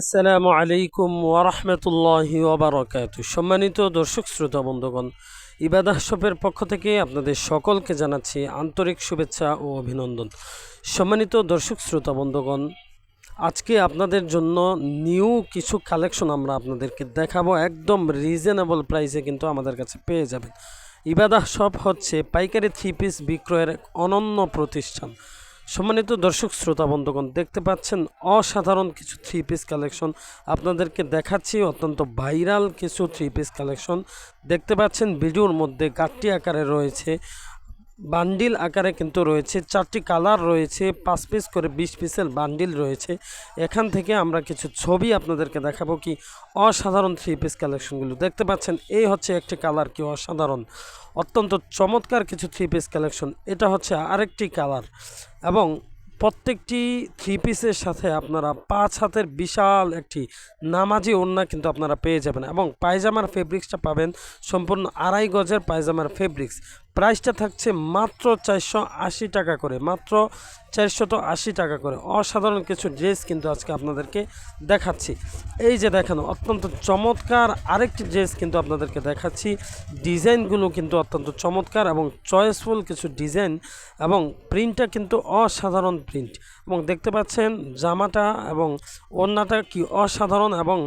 আসসালামু আলাইকুম ওরহমতুল্লাহি ওবরাকাত সম্মানিত দর্শক, শ্রোতা, বন্ধুগণ ইবাদাহ শপের পক্ষ থেকে আপনাদের সকলকে জানাচ্ছি আন্তরিক শুভেচ্ছা ও অভিনন্দন। সম্মানিত দর্শক, শ্রোতা, বন্ধুগণ, আজকে আপনাদের জন্য নিউ কিছু কালেকশন আমরা আপনাদেরকে দেখাবো। একদম রিজনেবল প্রাইসে কিন্তু আমাদের কাছে পেয়ে যাবেন। ইবাদাহ শপ হচ্ছে পাইকারি থ্রি পিস বিক্রয়ের অনন্য প্রতিষ্ঠান। সম্মানিত দর্শক শ্রোতা বন্ধুগণ, দেখতে পাচ্ছেন অসাধারণ কিছু থ্রি পিস কালেকশন আপনাদেরকে দেখাচ্ছি, অত্যন্ত ভাইরাল কিছু থ্রি পিস কালেকশন দেখতে পাচ্ছেন ভিডিওর মধ্যে গাঠটি আকারে রয়েছে। বান্ডিল আকারে কিন্তু রয়েছে, চারটি কালার রয়েছে, পাঁচ পিস করে বিশ পিসের বান্ডিল রয়েছে। এখান থেকে আমরা কিছু ছবি আপনাদেরকে দেখাবো কি অসাধারণ থ্রি পিস কালেকশনগুলো। দেখতে পাচ্ছেন, এই হচ্ছে একটি কালার কি অসাধারণ। অত্যন্ত চমৎকার কিছু থ্রি পিস কালেকশন। এটা হচ্ছে আরেকটি কালার এবং প্রত্যেকটি থ্রি পিসের সাথে আপনারা পাঁচ হাতের বিশাল একটি নামাজি ওড়না কিন্তু আপনারা পেয়ে যাবেন এবং পায়জামার ফেব্রিক্সটা পাবেন সম্পূর্ণ আড়াই গজের পায়জামার ফেব্রিক্স প্রাইসটা থাকছে মাত্র চারশো আশি টাকা করে, মাত্র চারশত আশি টাকা করে। অসাধারণ কিছু ড্রেস কিন্তু আজকে আপনাদেরকে দেখাচ্ছি। এই যে দেখানো, অত্যন্ত চমৎকার আরেকটি ড্রেস কিন্তু আপনাদেরকে দেখাচ্ছি। ডিজাইনগুলো কিন্তু অত্যন্ত চমৎকার এবং চয়েসফুল কিছু ডিজাইন এবং প্রিন্টটা কিন্তু অসাধারণ প্রিন্ট এবং দেখতে পাচ্ছেন জামাটা এবং ওড়নাটা কি অসাধারণ এবং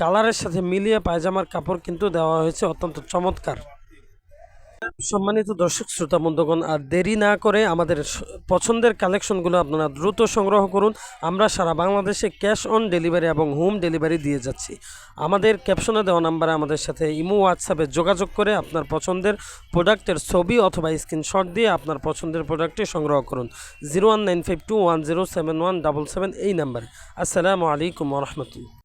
কালারের সাথে মিলিয়ে পায়জামার কাপড় কিন্তু দেওয়া হয়েছে অত্যন্ত চমৎকার। সম্মানিত দর্শক, শ্রোতা বন্ধুগণ, আর দেরি না করে আমাদের পছন্দের কালেকশনগুলো আপনারা দ্রুত সংগ্রহ করুন। আমরা সারা বাংলাদেশে ক্যাশ অন ডেলিভারি এবং হোম ডেলিভারি দিয়ে যাচ্ছি। আমাদের ক্যাপশনে দেওয়া নাম্বারে আমাদের সাথে ইমো, হোয়াটসঅ্যাপে যোগাযোগ করে আপনার পছন্দের প্রোডাক্টের ছবি অথবা স্ক্রিনশট দিয়ে আপনার পছন্দের প্রোডাক্টটি সংগ্রহ করুন। Zero one nine five two one zero seven one double seven এই নাম্বারে। আসসালামু আলাইকুম রহমতুল্লা